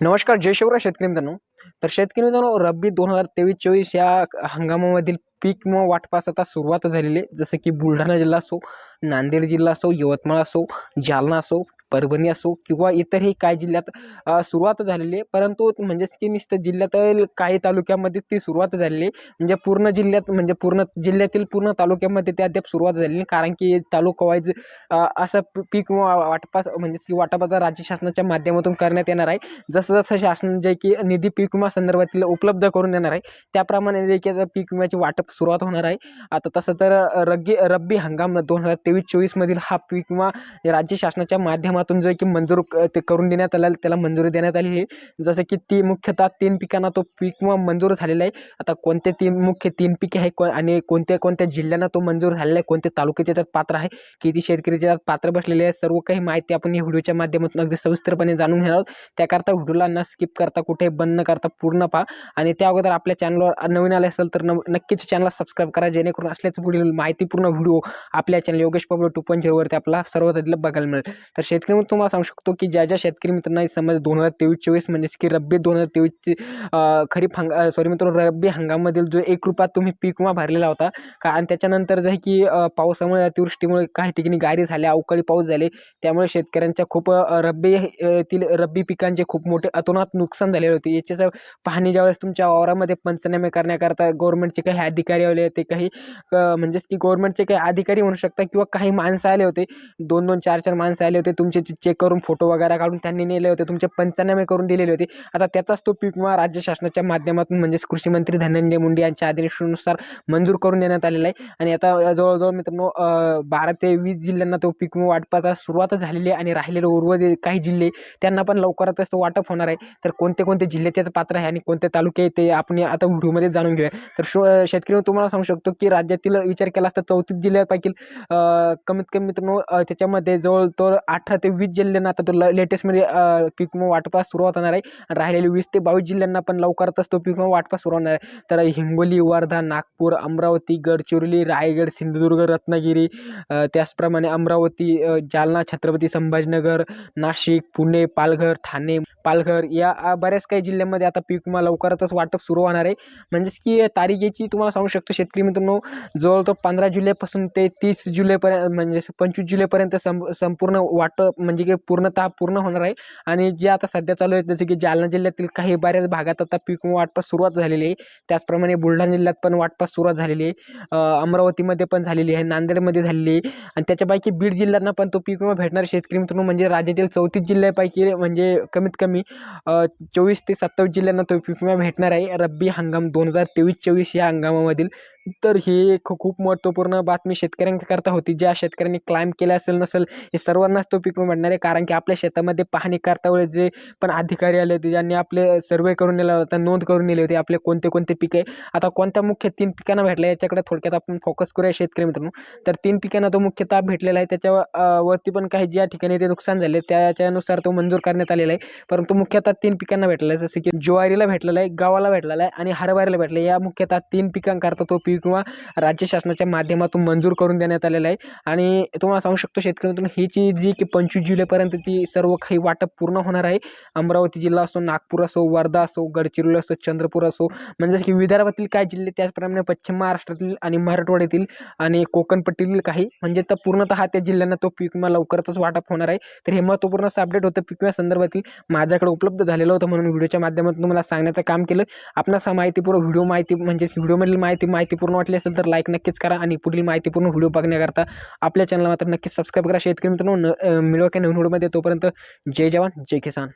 नमस्कार जय शिवराय शेतकरी मित्रांनो. तर शेतकरी मित्रांनो रब्बी दोन हजार तेवीस चोवीस या हंगामामधील पीक व वाटपास आता सुरुवात झालेली आहे. जसं की बुलढाणा जिल्हा असो नांदेड जिल्हा असो यवतमाळ असो जालना असो परभणी असो किंवा इतरही काही जिल्ह्यात सुरुवात झालेली आहे. परंतु म्हणजेच की नुसतं जिल्ह्यातील काही तालुक्यामध्ये ती सुरुवात झालेली आहे. म्हणजे पूर्ण जिल्ह्यात म्हणजे पूर्ण जिल्ह्यातील पूर्ण तालुक्यामध्ये ते अद्याप सुरुवात झालेली कारण की तालुका वाईज असं पीक वाटपास म्हणजेच की वाटपाचा राज्य शासनाच्या माध्यमातून करण्यात येणार आहे. जसं जसं शासन जे की निधी पीक विमा संदर्भातील उपलब्ध करून देणार आहे त्याप्रमाणे जे की पीक विम्याची वाटप सुरुवात होणार आहे. आता तसं तर रग्गी रब्बी हंगाम दोन हजार तेवीस चोवीसमधील हा पीक विमा राज्य शासनाच्या माध्यमातून जो की मंजूर क- ते करून देण्यात आला त्याला मंजुरी देण्यात आली आहे. जसं की ती मुख्यतः तीन पिकांना तो पीक मंजूर झालेला आहे. आता कोणते तीन मुख्य तीन पिके आहे को- आणि कोणत्या कोणत्या जिल्ह्यांना तो मंजूर झालेला आहे? कोणते तालुक्याचे त्यात पात्र आहे? किती शेतकरी त्यात पात्र बसलेले आहे सर्व काही माहिती आपण या व्हिडिओच्या माध्यमातून अगदी सविस्तरपणे जाणून घेणार आहोत. त्याकरता व्हिडिओला न स्किप करता कुठे बंद न करता पूर्ण पहा. आणि त्या अगोदर आपल्या चॅनलवर नवीन आले असेल तर न नक्कीच चॅनलला सबस्क्राईब करा जेणेकरून असल्याच पुढील माहितीपूर्ण व्हिडिओ आपल्या channel Yogesh Pablo two point झिरोवरती आपला सर्वात आधी बघायला मिळेल. तर शेतकरी मित्र तुम्हाला सांगू शकतो की ज्या ज्या शेतकरी मित्रांना समज दोन हजार तेवीस चोवीस म्हणजेच की रब्बी दोन हजार तेवीसची खरीप हंग सॉरी मित्र रब्बी हंगामामधील जो एक रुपयात तुम्ही पीक विमा भरलेला होता का आणि त्याच्यानंतर जे आहे की पावसामुळे अतिवृष्टीमुळे काही ठिकाणी गारी झाल्या अवकाळी पाऊस झाले त्यामुळे शेतकऱ्यांच्या खूप रब्बी तील रब्बी पिकांचे खूप मोठे अतोनात नुकसान झालेले होते. याच्याचं पाहणी ज्यावेळेस तुमच्या वावरामध्ये पंचनामे करण्याकरता गव्हर्नमेंटचे काही अधिकारी आले होते काही म्हणजेच की गव्हर्नमेंटचे काही अधिकारी म्हणू शकता किंवा काही माणसं आले होते दोन दोन चार चार माणसं आले होते तुमचे चेक करून फोटो वगैरे काढून त्यांनी नेले होते तुमचे पंचनामे करून दिलेले होते. आता त्याचाच तो पीक विमा राज्य शासनाच्या माध्यमातून म्हणजेच कृषी मंत्री धनंजय मुंडे यांच्या आदेशानुसार मंजूर करून देण्यात आलेला आहे. आणि आता जवळजवळ मित्रांनो बारा ते वीस जिल्ह्यांना तो पीक विमा वाटपाचा सुरुवात झालेली आहे आणि राहिलेले उर्वरित काही जिल्हे त्यांना पण लवकरातच तो वाटप होणार आहे. तर कोणते कोणते जिल्हे त्याचं पात्र आहे आणि कोणते तालुके ते आपण आता व्हिडिओमध्ये जाणून घेऊया. तर शो शेतकरी तुम्हाला सांगू शकतो की राज्यातील विचार केला असता चौतीस जिल्ह्यापैकी कमीत कमी मित्रांनो त्याच्यामध्ये जवळ तो अठरा ते वीस जिल्ह्यांना आता तो लेटेस्टमध्ये म्हणजे, पीक विमा वाटपास सुरुवात होणार आहे. आणि राहिलेले वीस ते बावीस जिल्ह्यांना पण लवकरातच तो पीक विमा वाटपास सुरू होणार आहे. तर हिंगोली वर्धा नागपूर अमरावती गडचिरोली रायगड सिंधुदुर्ग रत्नागिरी त्याचप्रमाणे अमरावती जालना छत्रपती संभाजीनगर नाशिक पुणे पालघर ठाणे पालघर या बऱ्याच काही जिल्ह्यामध्ये आता पीक विमा लवकरातच वाटप सुरू होणार आहे. म्हणजेच की तारीखेची तुम्हाला सांगू शकतो शेतकरी मित्रांनो जवळजवळ पंधरा जुलैपासून ते तीस जुलैपर्यंत म्हणजे पंचवीस जुलैपर्यंत सं संपूर्ण वाटप म्हणजे की पूर्णतः पूर्ण होणार आहे. आणि जे आता सध्या चालू आहे जसं की जालना जिल्ह्यातील काही बऱ्याच भागात आता पीक विमा वाटपास सुरुवात झालेली आहे. त्याचप्रमाणे बुलढाणा जिल्ह्यात पण वाटपास सुरुवात झालेली आहे. अमरावतीमध्ये पण झालेली आहे नांदेडमध्ये झालेली आहे. आणि त्याच्यापैकी बीड जिल्ह्यांना पण तो पीक विमा भेटणार शेतकरी मित्रांनो म्हणजे राज्यातील चौतीस जिल्ह्यापैकी म्हणजे कमीत कमी चोवीस ते सत्तावीस जिल्ह्यांना तो पीक विमा भेटणार आहे. रब्बी हंगाम दोन हजार तेवीस चोवीस या हंगामामधील. तर ही एक खूप महत्त्वपूर्ण बातमी शेतकऱ्यांकरता होती. ज्या शेतकऱ्यांनी क्लाइम केले असेल नसेल हे सर्वांनाच तो पीक विमा भेटणार आहे. कारण की आपल्या शेतामध्ये पाहणी करता वेळेस जे पण अधिकारी आले होते ज्यांनी आपले सर्वे करून नेला होता नोंद करून नेले होते आपले कोणते कोणते पिके आता कोणत्या मुख्य तीन पिकांना भेटल्या याच्याकडे थोडक्यात आपण फोकस करूया शेतकरी मित्रांनो. तर तीन पिकांना तो मुख्यतः भेटलेला आहे. त्याच्या वरती पण काही ज्या ठिकाणी ते नुकसान झाले त्याच्यानुसार तो मंजूर करण्यात आलेला आहे. परंतु मुख्यतः तीन पिकांना भेटलेला आहे. जसं की ज्वारीला भेटलेला आहे गव्हाला भेटलेला आहे आणि हरभऱ्याला भेटलं या मुख्यतः तीन पिकांकरता तो पीक किंवा राज्य शासनाच्या माध्यमातून मंजूर करून देण्यात आलेला आहे. आणि तुम्हाला सांगू शकतो शेतकऱ्यांतून ही जी जी की पंचवीस जुलैपर्यंत ती सर्व काही वाटप पूर्ण होणार आहे. अमरावती जिल्हा असो नागपूर असो वर्धा असो गडचिरोली असो चंद्रपूर असो म्हणजेच की विदर्भातील काही जिल्हे त्याचप्रमाणे पश्चिम महाराष्ट्रातील आणि मराठवाड्यातील आणि कोकणपट्टीतील काही म्हणजे तर पूर्णतः त्या जिल्ह्यांना तो पीक विमा लवकरच वाटप होणार आहे. तर हे महत्त्वपूर्ण असं अपडेट होतं. पीक विमा संदर्भातील माझ्याकडे उपलब्ध झालेलं होतं म्हणून व्हिडिओच्या माध्यमातून तुम्हाला सांगण्याचं काम केलं. आपणास हा माहितीपूर्ण व्हिडिओ माहिती म्हणजेच व्हिडिओमधील माहिती माहितीपूर्ण वाटली असेल तर लाईक नक्कीच करा आणि पुढील माहितीपूर्ण व्हिडिओ बघण्याकरता आपल्या चॅनलला मात्र नक्कीच सबस्क्राईब करा. शेतकरी मित्रांनो न- मिळवा की नवीन व्हिडिओमध्ये तोपर्यंत जय जवान जय किसान.